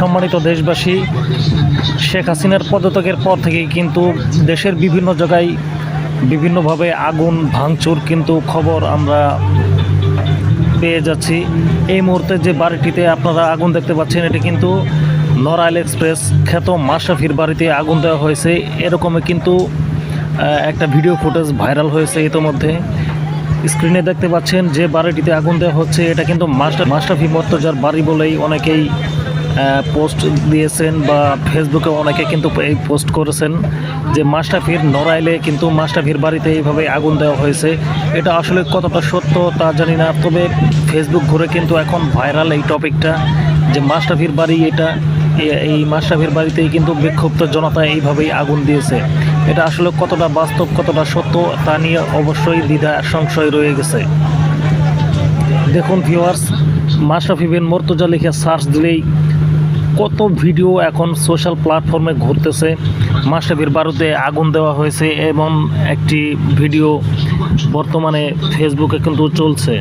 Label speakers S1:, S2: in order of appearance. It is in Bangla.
S1: সম্মানিত দেশবাসী, শেখ হাসিনার পদত্যাগের পর থেকেই কিন্তু দেশের বিভিন্ন জায়গায় বিভিন্নভাবে আগুন, ভাঙচুর কিন্তু খবর আমরা পেয়ে যাচ্ছি। এই মুহূর্তে যে বাড়িটিতে আপনারা আগুন দেখতে পাচ্ছেন, এটি কিন্তু নরাইল এক্সপ্রেস, খ্যাত মাশরাফির বাড়িতে আগুন দেওয়া হয়েছে। এরকমই কিন্তু একটা ভিডিও ফুটেজ ভাইরাল হয়েছে ইতোমধ্যে। স্ক্রিনে দেখতে পাচ্ছেন যে বাড়িটিতে আগুন দেওয়া হচ্ছে, এটা কিন্তু মাস্টার মাশরাফি মর্তজার বাড়ি বলেই অনেকেই পোস্ট দিয়েছেন বা ফেসবুকে অনেকে কিন্তু এই পোস্ট করেছেন যে মাস্টাফির নড়াইলে কিন্তু মাস্টাফির বাড়িতে এইভাবে আগুন দেওয়া হয়েছে। এটা আসলে কতটা সত্য তা জানি না, তবে ফেসবুক ঘুরে কিন্তু এখন ভাইরাল এই টপিকটা যে মাস্টাফির বাড়ি এটা এই মাস্টাফির বাড়িতেই কিন্তু বিক্ষুব্ধ জনতা এইভাবেই আগুন দিয়েছে। এটা আসলে কতটা বাস্তব, কতটা সত্য তা নিয়ে অবশ্যই দ্বিধা, সংশয় রয়ে গেছে। দেখুন ভিউয়ার্স মাশরাফি বিন মর্তুজা লিখে সার্চ দিলেই কত ভিডিও এখন সোশ্যাল প্ল্যাটফর্মে ঘুরতেছে। মাসাবির বারুদে আগুন দেওয়া হয়েছে এবং একটি ভিডিও বর্তমানে ফেসবুকে কিন্তু চলছে।